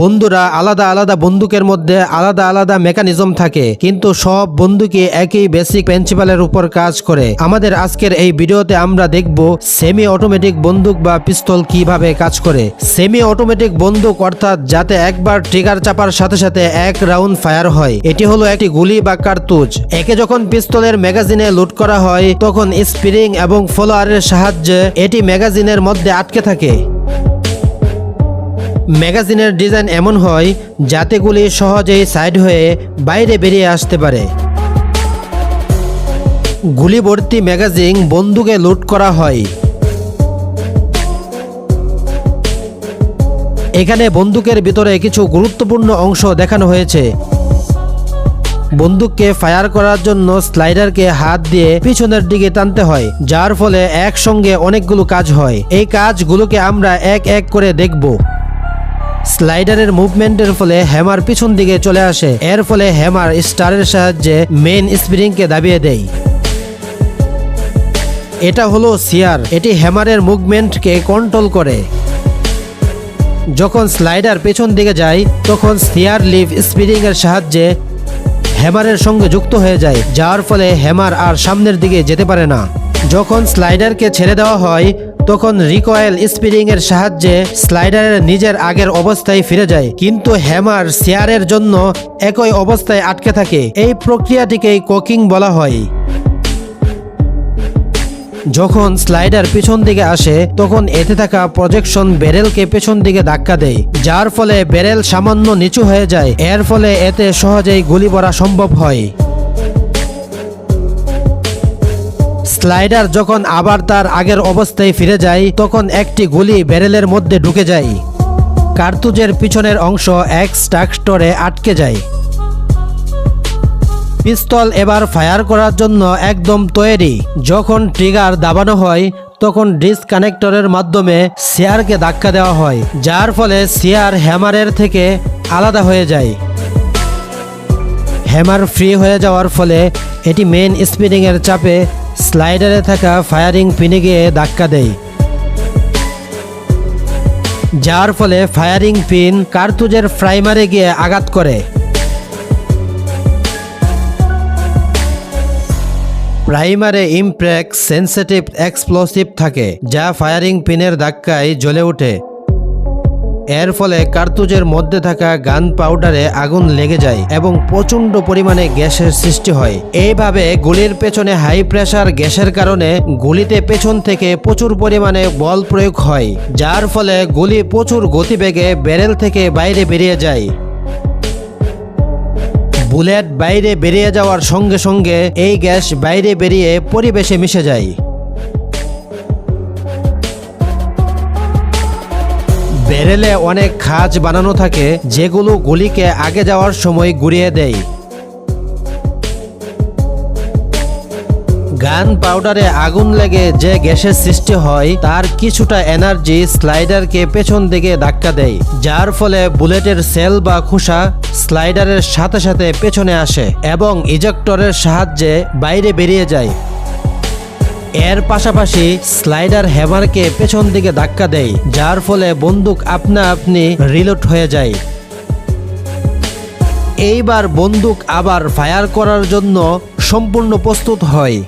বন্ধুরা আলাদা আলাদা বন্দুকের মধ্যে আলাদা আলাদা মেকানিজম থাকে, কিন্তু সব বন্দুকই একই বেসিক প্রিন্সিপালের উপর কাজ করে। আমাদের আজকের এই ভিডিওতে আমরা দেখব সেমি অটোমেটিক বন্দুক বা পিস্তল কীভাবে কাজ করে। সেমি অটোমেটিক বন্দুক অর্থাৎ যাতে একবার ট্রিগার চাপার সাথে সাথে এক রাউন্ড ফায়ার হয়, এটি হলো একটি গুলি বা কার্তুজ। একে যখন পিস্তলের ম্যাগাজিনে লুট করা হয়, তখন স্প্রিং এবং ফলোয়ারের সাহায্যে এটি ম্যাগাজিনের মধ্যে আটকে থাকে। ম্যাগাজিনের ডিজাইন এমন হয় যাতে গুলি সহজেই সাইড হয়ে বাইরে বেরিয়ে আসতে পারে। গুলি ভর্তি ম্যাগাজিন বন্দুকে লুট করা হয়। এখানে বন্দুকের ভিতরে কিছু গুরুত্বপূর্ণ অংশ দেখানো হয়েছে। বন্দুককে ফায়ার করার জন্য স্লাইডারকে হাত দিয়ে পিছনের দিকে টানতে হয়, যার ফলে একসঙ্গে অনেকগুলো কাজ হয়। এই কাজগুলোকে আমরা এক এক করে দেখব। স্লাইডারের মুভমেন্টের ফলে হ্যামার পিছন দিকে চলে আসে। এর ফলে হ্যামার স্টারের সাহায্যে মেন স্প্রিংকে দাবিয়ে দেয়। এটা হলো সিয়ার। এটি হ্যামারের মুভমেন্টকে কন্ট্রোল করে। যখন স্লাইডার পেছন দিকে যায়, তখন সিয়ার লিভ স্প্রিং এর সাহায্যে হ্যামারের সঙ্গে যুক্ত হয়ে যায়, যার ফলে হ্যামার আর সামনের দিকে যেতে পারে না। যখন স্লাইডারকে ছেড়ে দেওয়া হয় তখন রিকয়েল স্প্রিং এর সাহায্যে স্লাইডারের নিজের আগের অবস্থায় ফিরে যায়। কিন্তু হ্যামার শেয়ারের জন্য একই অবস্থায় আটকে থাকে। এই প্রক্রিয়াটিকেই কোকিং বলা হয়। যখন স্লাইডার পিছন দিকে আসে, তখন এতে থাকা প্রজেকশন ব্যারেলকে পেছন দিকে ধাক্কা দেয়, যার ফলে ব্যারেল সামান্য নিচু হয়ে যায়। এর ফলে এতে সহজেই গুলি করা সম্ভব হয়। স্লাইডার যখন আবার তার আগের অবস্থায় ফিরে যায়, তখন একটি গুলি ব্যারেলের মধ্যে ঢুকে যায়। কার্তুজের পিছনের অংশ এক স্ট্রাকস্টরে আটকে যায়। পিস্তল এবার ফায়ার করার জন্য একদম তৈরি। যখন ট্রিগার দাবানো হয়, তখন ডিসকানেক্টরের মাধ্যমে শেয়ারকে ধাক্কা দেওয়া হয়, যার ফলে শেয়ার হ্যামারের থেকে আলাদা হয়ে যায়। হ্যামার ফ্রি হয়ে যাওয়ার ফলে এটি মেন স্পিনিংয়ের চাপে স্লাইডারে থাকা ফায়ারিং পিনে গিয়ে ধাক্কা দেয়। যার ফলে ফায়ারিং পিন কার্তুজের প্রাইমারে গিয়ে আঘাত করে। প্রাইমারে ইমপ্রেক সেন্সিটিভ এক্সপ্লোসিভ থাকে, যা ফায়ারিং পিনের ধাক্কায় জ্বলে ওঠে। এর ফলে কার্তুজের মধ্যে থাকা গান পাউডারে আগুন লেগে যায় এবং প্রচণ্ড পরিমাণে গ্যাসের সৃষ্টি হয়। এইভাবে গুলির পেছনে হাই প্রেসার গ্যাসের কারণে গুলিতে পেছন থেকে প্রচুর পরিমাণে বল প্রয়োগ হয়, যার ফলে গুলি প্রচুর গতিবেগে ব্যারেল থেকে বাইরে বেরিয়ে যায়। বুলেট বাইরে বেরিয়ে যাওয়ার সঙ্গে সঙ্গে এই গ্যাস বাইরে বেরিয়ে পরিবেশে মিশে যায়। ব্যারেলে অনেক খাজ বানানো থাকে, যেগুলো গুলিকে আগে যাওয়ার সময় গুড়িয়ে দেয়। গান পাউডারে আগুন লেগে যে গ্যাসের সৃষ্টি হয়, তার কিছুটা এনার্জি স্লাইডারকে পেছন দিকে ধাক্কা দেয়, যার ফলে বুলেটের সেল বা খোসা স্লাইডারের সাথে সাথে পেছনে আসে এবং ইজেক্টরের সাহায্যে বাইরে বেরিয়ে যায়। এর পাশাপাশি স্লাইডার হ্যামারকে পেছন দিকে ধাক্কা দেয়, যার ফলে বন্দুক আপনা আপনি রিলোড হয়ে যায়। এইবার বন্দুক আবার ফায়ার করার জন্য সম্পূর্ণ প্রস্তুত হয়।